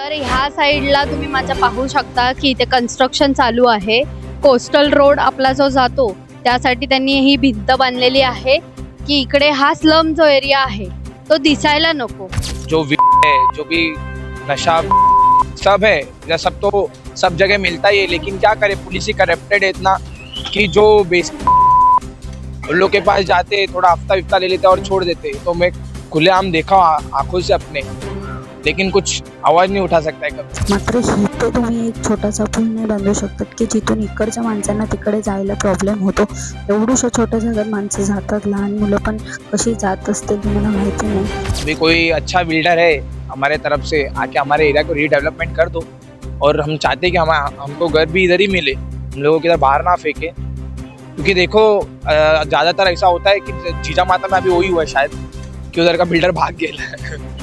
तर ह्या साईडला तुम्ही माझ्या पाहू शकता की इथे कन्स्ट्रक्शन चालू आहे. कोस्टल रोड आपला जो जातो, त्यासाठी त्यांनी ही भिंत बांधलेली आहे की इकडे हा स्लम जो एरिया आहे तो दिसायला नको. जो है जो भी नशा सब है, या सब तो सब जगह मिलता ही है, लेकिन क्या करे पुलिस ही करप्टेड है इतना कि जो बेस उन लोग के पास जाते, थोड़ा हफ़्ता विफ्ता ले लेते और छोड़ देते। तो मैं खुलेआम देखा, आँखों से अपने। लेकिन कुछ आवाज नहीं उठा सकता है कभी। मात्र इथे तुम्ही एक छोटासा पूल नाही बांधू शकतात की जिथून इकडच्या माणसांना तिकडे जायला प्रॉब्लेम होतो. एवढूशा छोट्या जागेत माणसं जातात लहान मुलं पण कशी जात असतील तुम्हाला माहिती नाही. अभी कोई अच्छा बिल्डर है हमारे तरफ से आके हमारे एरिया को रीडेवलपमेंट कर दो। और हम चाहते हैं कि हम हमको घर भी इधर ही मिले। हम लोगों को इधर बाहर ना फेंके। क्योंकि देखो ज़्यादातर ऐसा होता है कि जीजा माता में अभी वही हुआ है शायद कि उधर का बिल्डर भाग गया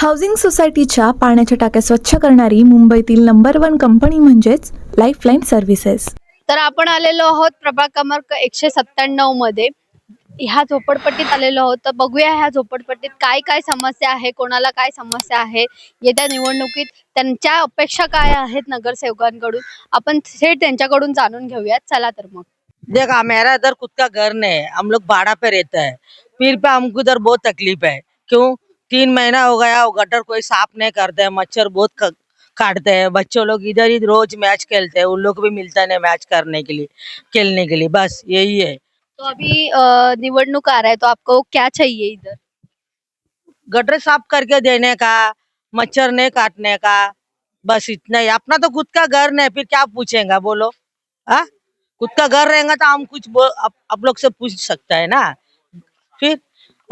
हाऊसिंग सोसायटीच्या पाण्याच्या टाक्या स्वच्छ करणारी मुंबईतील नंबर वन कंपनी म्हणजेच लाईफलाईन सर्व्हिसेस तर आपण आलेलो आहोत प्रभाग क्रमांक एकशे सत्त्याण्णवमध्ये. ह्या झोपडपट्टीत आलेलो आहोत. तर बघूया ह्या झोपडपट्टीत काय काय समस्या आहे कोणाला काय समस्या आहे? येत्या निवडणुकीत त्यांच्या अपेक्षा काय आहेत नगरसेवकांकडून? आपण थेट त्यांच्याकडून जाणून घेऊयात. चला तर मग. देखा मेरा इधर खुद का घर नहीं है हम लोग भाड़ा पे रहते हैं. फिर पे हमको इधर बहुत तकलीफ है. क्यों? तीन महीना हो गया वो गटर कोई साफ़ नहीं करते हैं मच्छर बहुत क- काटते हैं। बच्चों लोग इधर ही रोज मैच खेलते हैं उन लोग को भी मिलता नहीं मैच करने के लिए खेलने के लिए बस यही है। तो अभी अ, निवडणूक आ रहा है तो आपको क्या चाहिए इधर? गटर साफ़ करके देने का मच्छर नहीं काटने का बस इतना ही। अपना तो खुद का घर नहीं फिर क्या पूछेगा बोलो हाँ? खुद का घर रहेगा तो हम कुछ बो- आप, आप लोग से पूछ सकते है ना? फिर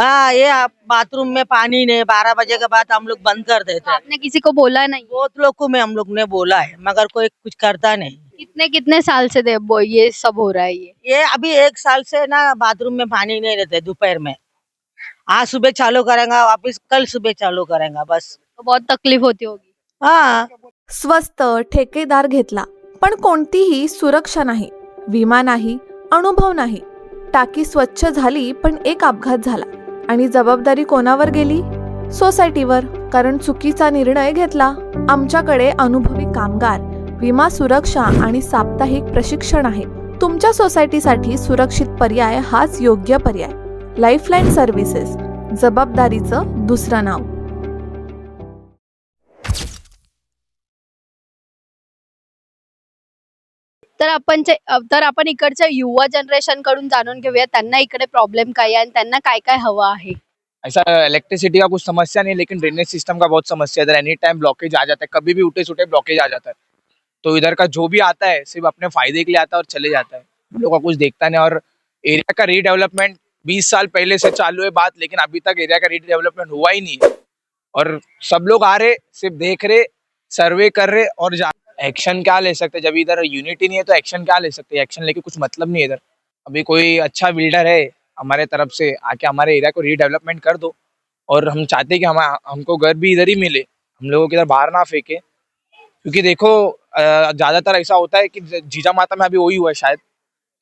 हाँ ये आप बाथरूम में पानी नहीं बारह बजे के बाद हम लोग बंद कर तो देते हैं। आपने किसी को बोला नहीं? बहुत लोग को मैं हम लोग ने बोला है मगर कोई कुछ करता नहीं। कितने कितने साल से दे- वो ये सब हो रहा है ये? ये अभी एक साल से ना बाथरूम में पानी नहीं रहते दोपहर में। आज सुबह चालू करेगा वापिस कल सुबह चालू करेगा बस। तो बहुत तकलीफ होती होगी। हाँ। स्वस्त ठेकेदार घेतला पण कोणतीही सुरक्षा नाही विमा नाही अनुभव नाही. टाकी स्वच्छ झाली पण एक अपघात झाला. आणि जबाबदारी कोणावर गेली? सोसायटीवर कारण चुकीचा निर्णय घेतला. आमच्याकडे अनुभवी कामगार विमा सुरक्षा आणि साप्ताहिक प्रशिक्षण आहे. तुमच्या सोसायटीसाठी सुरक्षित पर्याय हाच योग्य पर्याय. लाईफलाईन सर्व्हिसेस जबाबदारीचं दुसरं नाव. तर आपण जे- तर आपण इकडच्या युवा जनरेशन कडून जाणून घेऊया, त्यांना इकडे प्रॉब्लेम काय आहे आणि त्यांना काय काय हवं आहे? ऐसा इलेक्ट्रिसिटी का कुछ समस्या नहीं, लेकिन ड्रेनेज सिस्टम का बहुत समस्या इधर एनी टाइम ब्लॉकेज आ जाता है, कभी भी उठे सुटे ब्लॉकेज आ जाता है। तो इधर का जो भी आता है, सिर्फ़ अपने फ़ायदे के लिए आता है और चले जाता है। लोग का कुछ देखता नहीं, और एरिया का रीडेवलपमेंट बीस साल पहले से चालू है बात, लेकिन अभी तक एरिया का रीडेवलपमेंट हुआ ही नहीं। और सब लोग आ रहे, सिर्फ़ देख रहे सर्वे कर रहे और जा एक्शन क्या ले सकते जब इधर यूनिटी नहीं है तो एक्शन क्या ले सकते एक्शन लेके कुछ मतलब नहीं है इधर। अभी कोई अच्छा बिल्डर है हमारे तरफ़ से, आके हमारे एरिया को रीडेवलपमेंट कर दो। और हम चाहते हैं कि हम, हमको घर भी इधर ही मिले। हम लोगों को इधर बाहर ना फेंके। क्योंकि देखो ज़्यादातर ऐसा होता है कि जीजा माता में अभी वही हुआ है शायद,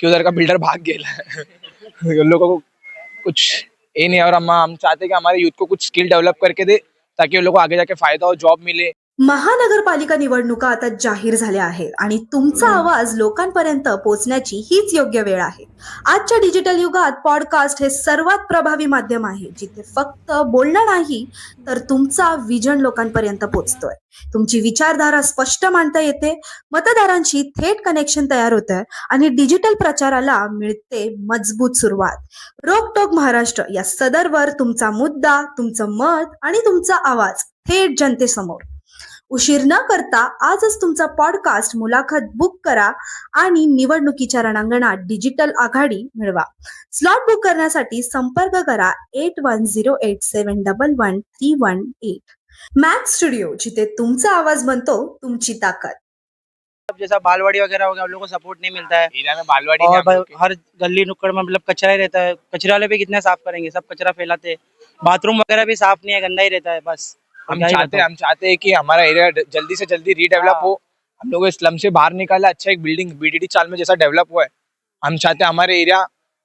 कि उधर का बिल्डर भाग गया उन लोगों को कुछ ये नहीं है। और हम हम चाहते हैं कि हमारे यूथ को कुछ स्किल डेवलप करके दे, ताकि उन लोगों को आगे जाके फ़ायदा हो जॉब मिले। महानगरपालिका निवडणुका आता जाहीर झाल्या आहेत आणि तुमचा आवाज लोकांपर्यंत पोहोचण्याची हीच योग्य वेळ आहे. आजच्या डिजिटल युगात पॉडकास्ट हे सर्वात प्रभावी माध्यम आहे जिथे फक्त बोलणं नाही तर तुमचा विजन लोकांपर्यंत पोहोचतोय. तुमची विचारधारा स्पष्ट मांडता येते मतदारांशी थेट कनेक्शन तयार होतं आणि डिजिटल प्रचाराला मिळते मजबूत सुरुवात. रोकटोक महाराष्ट्र या सदरवर तुमचा मुद्दा तुमचं मत आणि तुमचा आवाज थेट जनतेसमोर. उशीर न करता आजच तुमचा पॉडकास्ट मुलाखत बुक करा आणि निवडणुकीच्या रणांगणात डिजिटल आघाडी मिळवा. स्लॉट बुक करण्यासाठी संपर्क करा eight one zero eight seven double one three one eight Max studio जिथे तुमचा आवाज बनतो तुमची ताकद. अब जैसा बालवाड़ी वगैरह हो गया हम लोग को सपोर्ट नहीं मिलता है। एरिया में बालवाड़ी और के। हर गली नुक्कड़ में मतलब कचरा ही रहता है। कचरे वाले भी कितना साफ करेंगे सब कचरा फैलाते हैं। बाथरूम वगैरह भी साफ नहीं है गंदा ही रहता है बस। हम चाहते? हम चाहते हैं कि हमारा एरिया जल्दी से जल्दी रीडेवलप हाँ। हो। हम लोग स्लम से बाहर निकाला अच्छा एक बिल्डिंग बीडीडी चाल में जैसा डेवलप हुआ है। हम चाहते हैं हमारे एरिया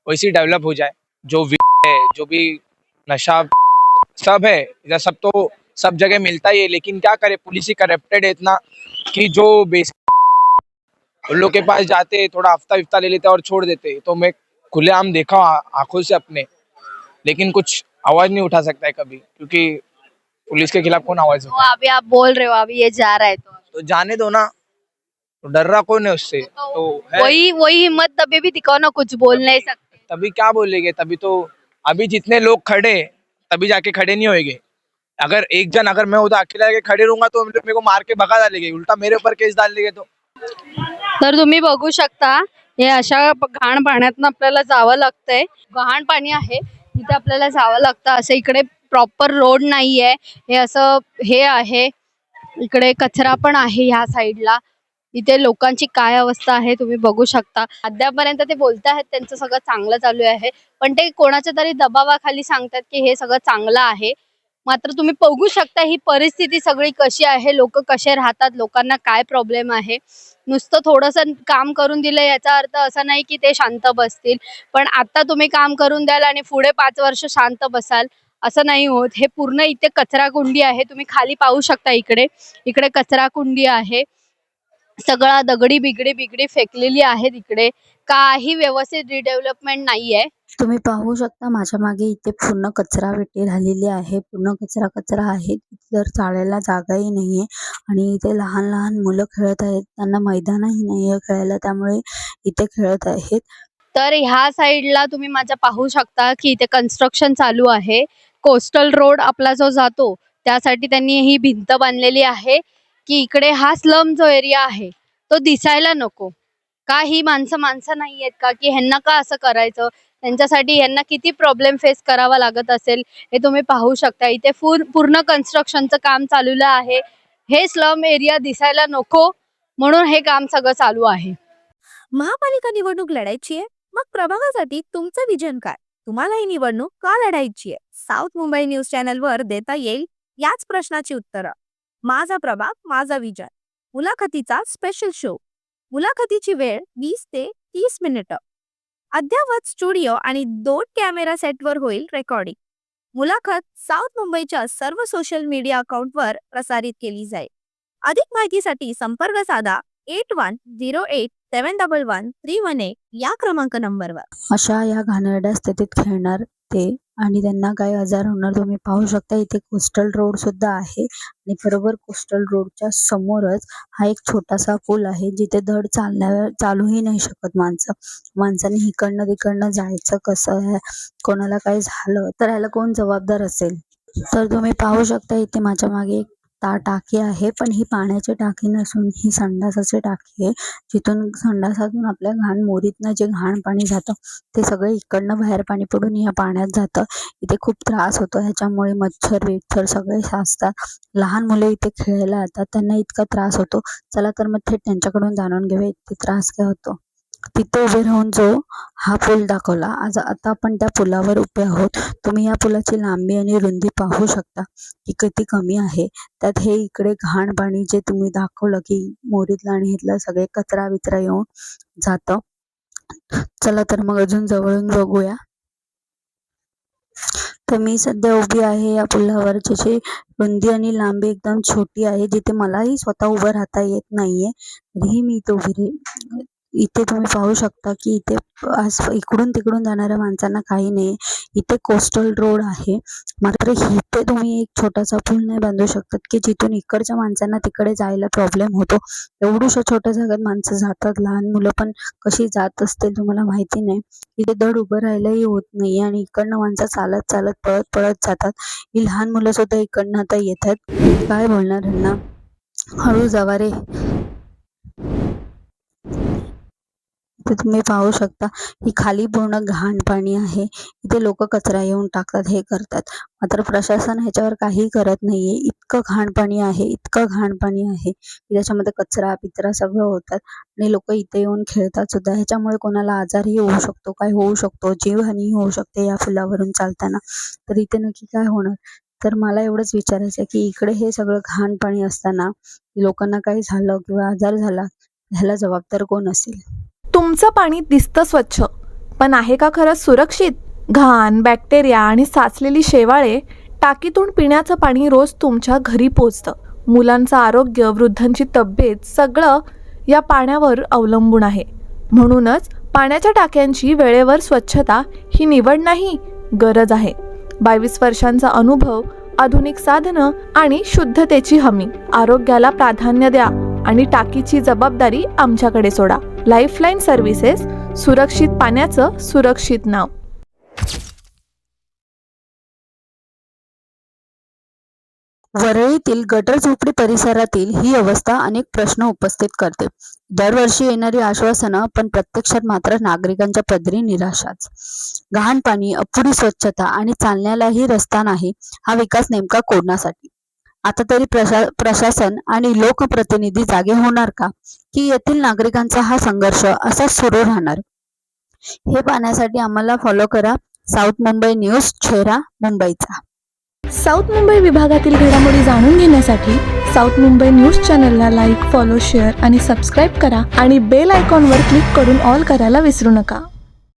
वैसे डेवलप हो जाए। जो वी है जो भी नशा सब है इधर सब तो सब जगह मिलता ही है लेकिन क्या करे? पुलिस ही करप्टेड है इतना कि जो बेस उन लोग के पास जाते थोड़ा हफ़्ता विफ्ता ले लेते और छोड़ देते। तो मैं खुलेआम देखा आँखों से अपने। लेकिन कुछ आवाज़ नहीं उठा सकता है कभी क्योंकि पुलिस के खिलाफ कौन आवाज तो अभी आप बोल रहे हो अभी ये जा रहा है तो. तो जाने दो ना. तो डर रहा कौन है उससे? तो है, वही वही हिम्मत तभी भी दिखाओ ना कुछ बोल नहीं सकते. तभी क्या बोलेंगे? तभी तो अभी जितने लोग खड़े तभी जाके खड़े नहीं होएंगे. अगर एक जन अगर मैं उधर अकेला जाके खड़े रहूंगा तो मेरे को मार के भगा डालेंगे. उल्टा मेरे ऊपर केस डाल देंगे तो. तर तुम्ही बघू शकता हे अशा प- घाण पाण्यातनं आपल्याला जावं लागतंय. घाण पाणी आहे तिथे आपल्याला जावं लागतं. असं इकडे प्रॉपर रोड नाहीये. हे असं हे आहे. इकडे कचरा पण आहे ह्या साईडला. इथे लोकांची काय अवस्था आहे तुम्ही बघू शकता. अद्यापर्यंत ते बोलत आहेत त्यांचं सगळं चांगलं चालू आहे. पण ते कोणाच्या तरी दबावाखाली सांगतात की हे सगळं चांगलं आहे. मात्र तुम्ही बघू शकता ही परिस्थिती सगळी कशी आहे लोक कसे राहतात लोकांना काय प्रॉब्लेम आहे. नुसतं थोडंसं काम करून दिलं याचा अर्थ असा नाही की ते शांत बसतील. पण आता तुम्ही काम करून द्याल आणि पुढे पाच वर्ष शांत बसाल असं नाही होत. हे पूर्ण इथे कचरा कुंडी आहे. तुम्ही खाली पाहू शकता इकडे. इकडे कचरा कुंडी आहे. सगळा दगडी बिगडी बिगडी फेकलेली आहे तिकडे काही व्यवस्थित रिडेव्हलपमेंट नाहीये. तुम्ही पाहू शकता माझ्या मागे इथे पूर्ण कचरा वेटी झालेली आहे. पूर्ण कचरा कचरा आहे. तर चालायला जागाही नाहीये. आणि इथे लहान लहान मुलं खेळत आहेत. त्यांना मैदानही नाहीये खेळायला. त्यामुळे इथे खेळत आहेत. तर ह्या साईडला तुम्ही माझ्या पाहू शकता की इथे कन्स्ट्रक्शन चालू आहे. कोस्टल रोड आपला जो जातो त्यासाठी त्यांनी ही भिंत बांधलेली आहे की इकडे हा स्लम जो एरिया आहे तो दिसायला नको. का ही माणसं माणसं नाही आहेत का? की ह्यांना का असं करायचं? त्यांच्यासाठी ह्यांना किती प्रॉब्लेम फेस करावा लागत असेल हे तुम्ही पाहू शकता. इथे फुल पूर्ण कन्स्ट्रक्शनचं काम चालूलं आहे. हे स्लम एरिया दिसायला नको म्हणून हे काम सगळं चालू आहे. महापालिका निवडणूक लढायची आहे. मग प्रभागासाठी तुमचं विजन काय? तुम्हाला ही निवडणूक का लढायची आहे? साऊथ मुंबई न्यूज चॅनलवर देता येईल याच प्रश्नाची उत्तरं. माझा प्रभाग माझा विजन मुलाखतीचा स्पेशल शो मुलाखतीची वेळ वीस ते तीस मिनिटं. अद्ययावत स्टुडिओ आणि दोन कॅमेरा सेटवर होईल रेकॉर्डिंग मुलाखत साऊथ मुंबईच्या सर्व सोशल मीडिया अकाउंटवर प्रसारित केली जाईल. अधिक माहितीसाठी संपर्क साधा eight one zero eight seven double one three one eight या क्रमांक नंबरवर. अशा या घाणेरड्या स्थितीत खेळणार ते आणि त्यांना काही आजार होणार तुम्ही पाहू शकता. इथे कोस्टल रोड सुद्धा आहे आणि बरोबर कोस्टल रोडच्या समोरच हा एक छोटासा पूल आहे जिथे धड चालण्या चालूही नाही शकत माणसं. माणसांनी इकडनं तिकडनं जायचं कसं आहे कोणाला काही झालं तर ह्याला कोण जबाबदार असेल? तर तुम्ही पाहू शकता इथे माझ्या मागे एक ता टाकी आहे पण ही पाण्याची टाकी नसून ही संडासाची टाकी आहे. जिथून संडासातून आपल्या घाण मोरीतनं जे घाण पाणी जातं ते सगळं इकडनं बाहेर पाणी पडून या पाण्यात जातं. इथे खूप त्रास होतो ह्याच्यामुळे मच्छर बिच्छर सगळे साचतात. लहान मुले इथे खेळायला येतात त्यांना इतका त्रास होतो. चला तर मग थेट त्यांच्याकडून जाणून घेऊया इतके त्रास काय होतो. तिथे उभे राहून जो हा पूल दाखवला. आज आता आपण त्या पुलावर उभे आहोत. तुम्ही या पुलाची लांबी आणि रुंदी पाहू शकता की किती कमी आहे. त्यात हे इकडे घाण पाणी जे तुम्ही दाखवलं की मोरीतलं आणि इथलं सगळे कचरा विचरा येऊन जातं. चला तर मग अजून जवळून बघूया. तर मी सध्या उभी आहे या पुलावर ज्याची रुंदी आणि लांबी एकदम छोटी आहे जिथे मलाही स्वतः उभं राहता येत नाहीये. तरीही मी इथे उभी इथे तुम्ही पाहू शकता की इथे आज इकडून तिकडून जाणाऱ्या माणसांना काही नाही. इथे कोस्टल रोड आहे. मात्र इथे तुम्ही एक छोटासा पूल नाही बांधू शकतात की जिथून इकडच्या माणसांना तिकडे जायला प्रॉब्लेम होतो. एवढूशा छोट्या जागेत माणसं जातात. लहान मुलं पण कशी जात असतील तुम्हाला माहिती नाही. इथे दड उभं राहायलाही होत नाही आणि इकडनं माणसं चालत चालत पळत पळत जातात. ही लहान मुलं सुद्धा इकडनं आता येत आहेत. काय बोलणार ह्यांना हळू जावा रे. इथे तुम्ही पाहू शकता ही खाली पूर्ण घाण पाणी आहे. इथे लोक कचरा येऊन टाकतात हे करतात. मात्र प्रशासन ह्याच्यावर काही करत नाहीये. इतकं घाण पाणी आहे इतकं घाण पाणी आहे की त्याच्यामध्ये कचरा पित्रा सगळं होतात. आणि लोक इथे येऊन खेळतात सुद्धा. ह्याच्यामुळे कोणाला आजारही होऊ शकतो काय होऊ शकतो जीवहानी होऊ शकते या फुलावरून चालताना. तर इथे नक्की काय होणार? तर मला एवढंच विचारायचं आहे की इकडे हे सगळं घाण पाणी असताना लोकांना काही झालं किंवा आजार झाला ह्याला जबाबदार कोण असेल? तुमचं पाणी दिसतं स्वच्छ पण आहे का खरंच सुरक्षित? घाण बॅक्टेरिया आणि साचलेली शेवाळे टाकीतून पिण्याचं पाणी रोज तुमच्या घरी पोचतं. मुलांचं आरोग्य वृद्धांची तब्येत सगळं या पाण्यावर अवलंबून आहे. म्हणूनच पाण्याच्या टाक्यांची वेळेवर स्वच्छता ही निवड नाही गरज आहे. बावीस वर्षांचा अनुभव आधुनिक साधनं आणि शुद्धतेची हमी. आरोग्याला प्राधान्य द्या आणि टाकीची जबाबदारी आमच्याकडे सोडा. लाईफलाईन सर्व्हिसेस सुरक्षित पाण्याचं सुरक्षित नाव. वरळीतील गटर झोपडी परिसरातील ही अवस्था अनेक प्रश्न उपस्थित करते. दरवर्षी येणारी आश्वासनं पण प्रत्यक्षात मात्र नागरिकांच्या पदरी निराशाच. घाण पाणी अपुरी स्वच्छता आणि चालण्यालाही रस्ता नाही हा विकास नेमका कोणासाठी? आता तरी प्रशा प्रशासन आणि लोकप्रतिनिधी जागे होणार का? की येथील नागरिकांचा हा संघर्ष असाच सुरू राहणार? हे पाहण्यासाठी आम्हाला फॉलो करा साऊथ मुंबई न्यूज छेरा मुंबईचा. साऊथ मुंबई विभागातील घडामोडी जाणून घेण्यासाठी साऊथ मुंबई न्यूज चॅनलला लाईक फॉलो शेअर आणि सबस्क्राईब करा आणि बेल आयकॉनवर क्लिक करून ऑल करायला विसरू नका.